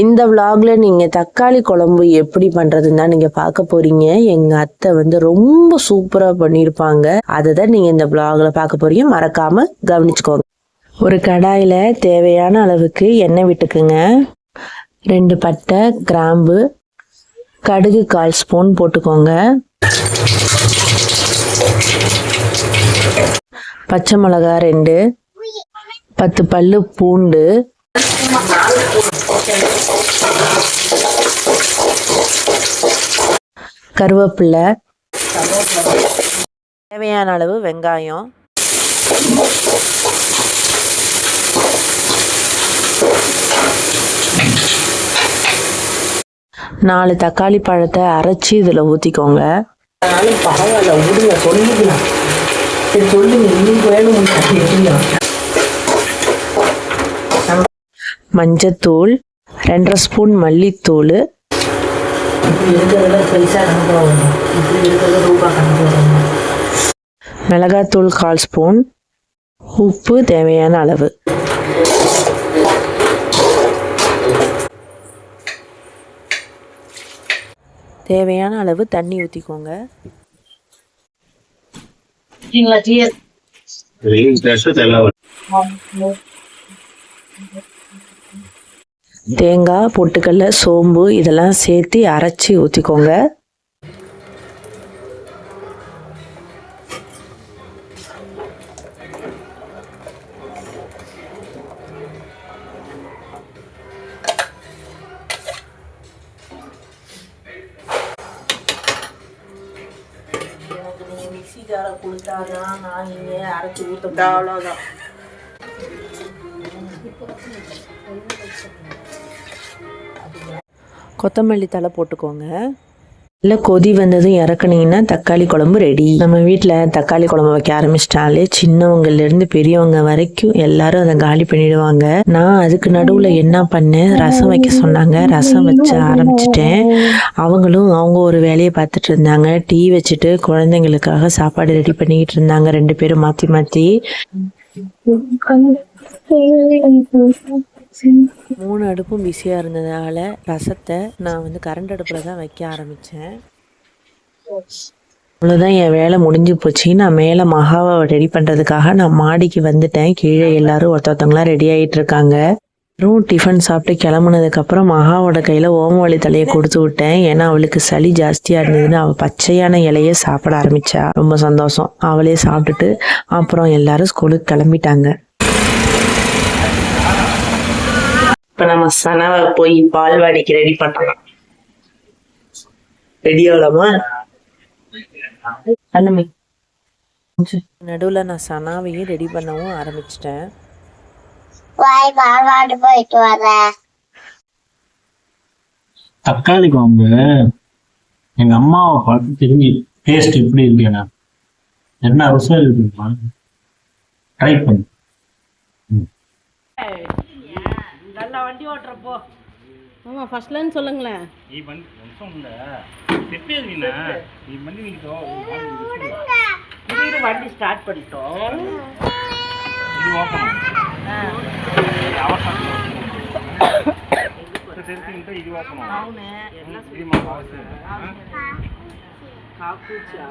இந்த vlogல நீங்கள் தக்காளி குழம்பு எப்படி பண்ணுறதுன்னு தான் நீங்கள் பார்க்க போகிறீங்க எங்கள் அத்தை வந்து ரொம்ப சூப்பராக பண்ணியிருப்பாங்க அதை தான் நீங்கள் இந்த vlogல பார்க்க போறீங்க. மறக்காமல் கவனிச்சுக்கோங்க. ஒரு கடாயில் தேவையான அளவுக்கு எண்ணெய் விட்டுக்குங்க. ரெண்டு பட்டை கிராம்பு கடுகு கால் ஸ்பூன் போட்டுக்கோங்க. பச்சை மிளகா ரெண்டு பத்து பல்லு பூண்டு கருவேப்பிலை தேவையான அளவு வெங்காயம். நாலு தக்காளி பழத்தை அரைச்சி இதில் ஊற்றிக்கோங்க பரவாயில்ல விடுங்க சொல்லிக்கலாம் சொல்லுங்க இன்னும் வேணும் மஞ்சத்தூள் ரெண்டரை ஸ்பூன் மல்லித்தூள். மிளகாத்தூள் கால் ஸ்பூன். உப்பு தேவையான அளவு. தேவையான அளவு தண்ணி ஊற்றிக்கோங்க சரிங்களா டியர் தேங்காய் பொட்டுக்கடல சோம்பு இதெல்லாம் சேர்த்து அரைச்சி ஊற்றிக்கோங்க மிக்ஸி ஜாரை கொடுத்தாதான் நான் இங்கே அரைச்சி ஊற்ற அவ்வளோதான் கொத்தமல்லி தழை போட்டுக்கோங்க. இல்லை கொதி வந்ததும் இறக்குனீங்கன்னா தக்காளி குழம்பு ரெடி நம்ம வீட்டில் தக்காளி குழம்பு வைக்க ஆரம்பிச்சிட்டாலே சின்னவங்கலேருந்து பெரியவங்க வரைக்கும் எல்லாரும் அதை காலி பண்ணிடுவாங்க. நான் அதுக்கு நடுவில் என்ன பண்ணேன்? ரசம் வைக்க சொன்னாங்க. ரசம் வச்ச ஆரம்பிச்சிட்டேன். அவங்களும் அவங்க ஒரு வேலையை பார்த்துட்டு இருந்தாங்க. டீ வச்சுட்டு குழந்தைங்களுக்காக சாப்பாடு ரெடி பண்ணிக்கிட்டு இருந்தாங்க. ரெண்டு பேரும் மாற்றி மாற்றி மூணு அடுப்பும் பிஸியாக இருந்ததால ரசத்தை நான் வந்து கரண்ட் அடுப்பில் தான் வைக்க ஆரம்பித்தேன் அவ்வளோதான் என் வேலை முடிஞ்சு போச்சு. நான் மேலே மகாவை ரெடி பண்ணுறதுக்காக நான் மாடிக்கு வந்துட்டேன். கீழே எல்லாரும் ஒருத்தொருத்தவங்களாம் ரெடி ஆகிட்டு இருக்காங்க. வெறும் டிஃபன் சாப்பிட்டு கிளம்புனதுக்கப்புறம் மகாவோட கையில் ஓமவழி தலையை கொடுத்து விட்டேன். ஏன்னா அவளுக்கு சளி ஜாஸ்தியாக இருந்ததுன்னு அவள் பச்சையான இலையை சாப்பிட ஆரம்பித்தா ரொம்ப சந்தோஷம். அவளே சாப்பிட்டுட்டு அப்புறம் எல்லாரும் ஸ்கூலுக்கு கிளம்பிட்டாங்க. இப்போ நம்ம சனவை போய் பால்வாடிக்கு ரெடி பண்ணலாம் ரெடி ஆகலாமா? பண்ணுமே நடுவில் நான் சனாவையும் ரெடி பண்ணவும் ஆரம்பிச்சிட்டேன். தக்காளி குழம்பு எங்க அம்மாவை பார்த்து திரும்பி டேஸ்ட் எப்படி இருக்குண்ணா என்ன ருசியா இருக்குமா? ட்ரை பண்ணு. நான் வண்டி ஓட்டுறப்போ. ஆமாம் ஃபர்ஸ்ட்லன்னு சொல்லுங்களேன். நீ வந்து நிமிஷம் இல்லை செப்பேது நீ நீ வந்து நீட்டோ வண்டி ஸ்டார்ட் பண்ணிட்டோம். இது ஓப்பன்? அவசரம். தெரிஞ்சுக்கிட்டு இது ஓப்பன்? அவசரம் காக்குச்சா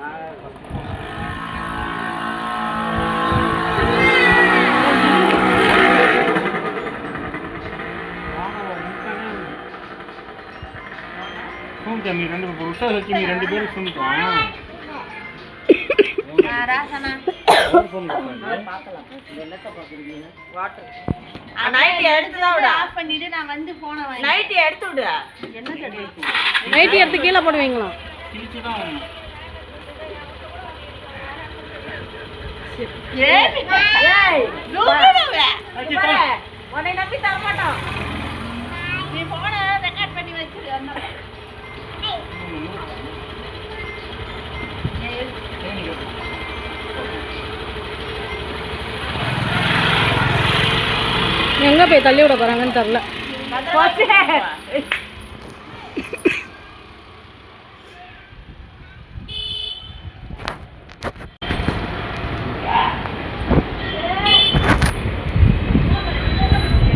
விட. ஆஃப் பண்ணிட்டு நான் வந்து போன நைட்டு எடுத்து விடு. நைட்டி எடுத்து கீழே போடுவீங்களா? ஏய் எங்கே போய் தள்ளி விட போகிறாங்கன்னு தெரில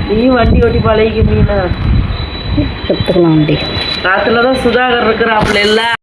நீ வண்டி ஓட்டி பழகிக்க மீனா அப்படி காத்துல தான் சுதாகர் இருக்கிறாப்புல இல்ல